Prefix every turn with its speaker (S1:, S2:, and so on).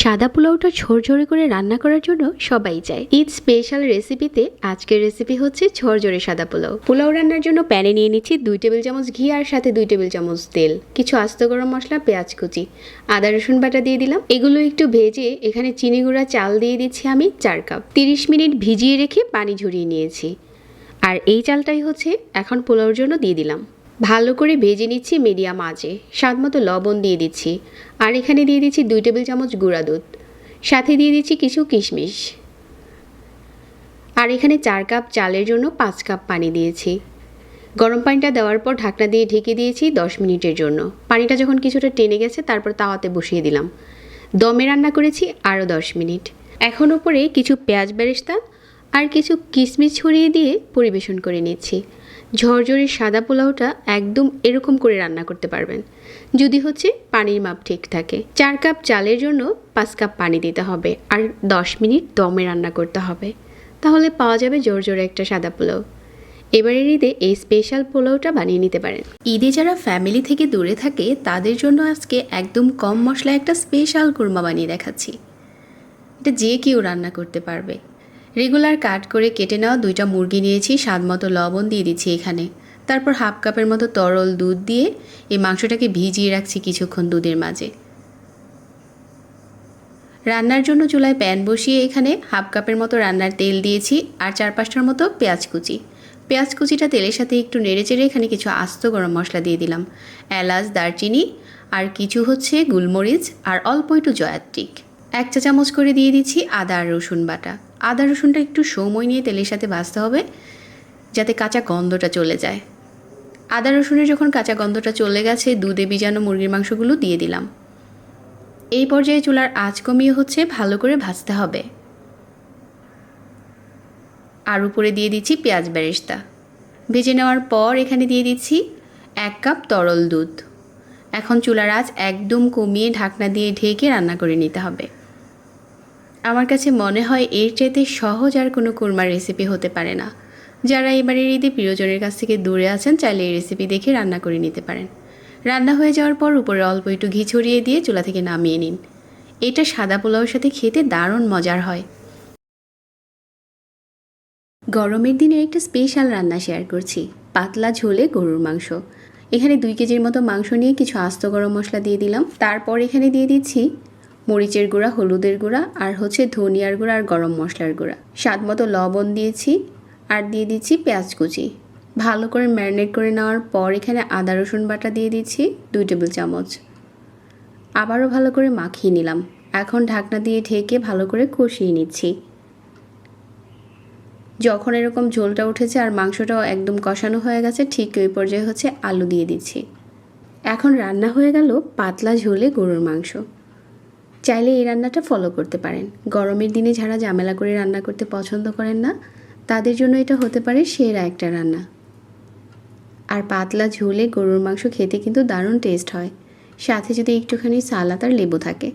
S1: সাদা পোলাওটা ঝরঝরে করে রান্না করার জন্য সবাই চায় ঈদ স্পেশাল রেসিপিতে আজকের রেসিপি হচ্ছে ঝরঝরে সাদা পোলাও। পোলাও রান্নার জন্য প্যানে নিয়ে নিচ্ছি দুই টেবিল চামচ ঘি আর সাথে দুই টেবিল চামচ তেল। কিছু আস্ত গরম মশলা, পেঁয়াজ কুচি। আদা, রসুন বাটা দিয়ে দিলাম। এগুলো একটু ভেজে এখানে চিনি গুঁড়া, চাল দিয়ে দিচ্ছি আমি চার কাপ। তিরিশ মিনিট ভিজিয়ে রেখে পানি ঝরিয়ে নিয়েছি। আর এই চালটাই হচ্ছে এখন পোলাওর জন্য দিয়ে দিলাম। ভালো করে ভেজে নিচ্ছি মিডিয়াম আঁচে। স্বাদ মতো লবণ দিয়ে দিচ্ছি। আর এখানে দিয়ে দিচ্ছি দুই টেবিল চামচ গুঁড়া দুধ। সাথে দিয়ে দিচ্ছি কিছু কিশমিশ। আর এখানে চার কাপ চালের জন্য পাঁচ কাপ পানি দিয়েছি। গরম পানিটা দেওয়ার পর ঢাকনা দিয়ে ঢেকে দিয়েছি দশ মিনিটের জন্য। পানিটা যখন কিছুটা টেনে গেছে, তারপর তাওয়াতে বসিয়ে দিলাম। দমে রান্না করেছি আরও দশ মিনিট। এখন ওপরে কিছু পেঁয়াজ বেরেস্তা আর কিছু কিশমিশ ছড়িয়ে দিয়ে পরিবেশন করে নিচ্ছি। ঝরঝরে সাদা পোলাওটা একদম এরকম করে রান্না করতে পারবেন। যদি হচ্ছে পানির মাপ ঠিক থাকে। চার কাপ চালের জন্য পাঁচ কাপ পানি দিতে হবে আর দশ মিনিট দমে রান্না করতে হবে। তাহলে পাওয়া যাবে জোরে একটা সাদা পোলাও। এবারের ঈদে এই স্পেশাল পোলাওটা বানিয়ে নিতে পারেন। ঈদে যারা ফ্যামিলি থেকে দূরে থাকে, তাদের জন্য আজকে একদম কম মশলা একটা স্পেশাল কুরমা বানিয়ে দেখাচ্ছি। এটা যে কেউ রান্না করতে পারবে। রেগুলার কাট করে কেটে নেওয়া দুইটা মুরগি নিয়েছি, স্বাদ মতো লবণ দিয়ে দিচ্ছি এখানে। তারপর হাফ কাপের মতো তরল দুধ দিয়ে এই মাংসটাকে ভিজিয়ে রাখছি কিছুক্ষণ দুধের মাঝে। রান্নার জন্য চুলায় প্যান বসিয়ে এখানে হাফ কাপের মতো রান্নার তেল দিয়েছি আর চার পাঁচটার মতো পেঁয়াজ কুচি। পেঁয়াজ কুচিটা তেলের সাথে একটু নেড়ে চেড়ে এখানে কিছু আস্ত গরম মশলা দিয়ে দিলাম। এলাচ, দারচিনি আর কিছু হচ্ছে গুলমরিচ আর অল্প একটু জয়াত্রিক। এক চা চামচ করে দিয়ে দিচ্ছি আদা আর রসুন বাটা। আদা রসুনটা একটু সময় নিয়ে তেলের সাথে ভাজতে হবে, যাতে কাঁচা গন্ধটা চলে যায়। আদা রসুনের যখন কাঁচা গন্ধটা চলে গেছে, দুধে বিজানো মুরগির মাংসগুলো দিয়ে দিলাম। এই পর্যায়ে চুলার আঁচ কমিয়ে হচ্ছে, ভালো করে ভাজতে হবে। আর উপরে দিয়ে দিচ্ছি পেঁয়াজ বেরেস্তা। ভেজে নেওয়ার পর এখানে দিয়ে দিচ্ছি এক কাপ তরল দুধ। এখন চুলার আঁচ একদম কমিয়ে ঢাকনা দিয়ে ঢেকে রান্না করে নিতে হবে। আমার কাছে মনে হয় এর চাইতে সহজ আর কোনো কুরমার রেসিপি হতে পারে না। যারা এবারের ঈদে প্রিয়জনের কাছ থেকে দূরে আছেন, চাইলে এই রেসিপি দেখে রান্না করে নিতে পারেন। রান্না হয়ে যাওয়ার পর উপরে অল্প একটু ঘি ছড়িয়ে দিয়ে চুলা থেকে নামিয়ে নিন। এটা সাদা পোলাওয়ের সাথে খেতে দারুণ মজার হয়। গরমের দিনে একটা স্পেশাল রান্না শেয়ার করছি, পাতলা ঝোলে গরুর মাংস। এখানে দুই কেজির মতো মাংস নিয়ে কিছু আস্ত গরম মশলা দিয়ে দিলাম। তারপর এখানে দিয়ে দিচ্ছি মরিচের গুঁড়া, হলুদের গুঁড়া আর হচ্ছে ধনিয়ার গুঁড়া আর গরম মশলার গুঁড়া। স্বাদ মতো লবণ দিয়েছি আর দিয়ে দিচ্ছি পেঁয়াজ কুচি। ভালো করে ম্যারিনেট করে নেওয়ার পর এখানে আদা, রসুন বাটা দিয়ে দিচ্ছি দুই টেবিল চামচ। আবারও ভালো করে মাখিয়ে নিলাম। এখন ঢাকনা দিয়ে ঢেকে ভালো করে কষিয়ে নিচ্ছি। যখন এরকম ঝোলটা উঠেছে আর মাংসটাও একদম কষানো হয়ে গেছে, ঠিক ওই পর্যায়ে হচ্ছে আলু দিয়ে দিচ্ছি। এখন রান্না হয়ে গেল পাতলা ঝোলে গরুর মাংস। চাইলে এই রান্নাটা ফলো করতে পারেন। গরমের দিনে যারা ঝামেলা করে রান্না করতে পছন্দ করেন না, তাদের জন্য এটা হতে পারে সেরা একটা রান্না। আর পাতলা ঝোলে গরুর মাংস খেতে কিন্তু দারুণ টেস্ট হয়। সাথে যদি একটুখানি সালাদ আর লেবু থাকে।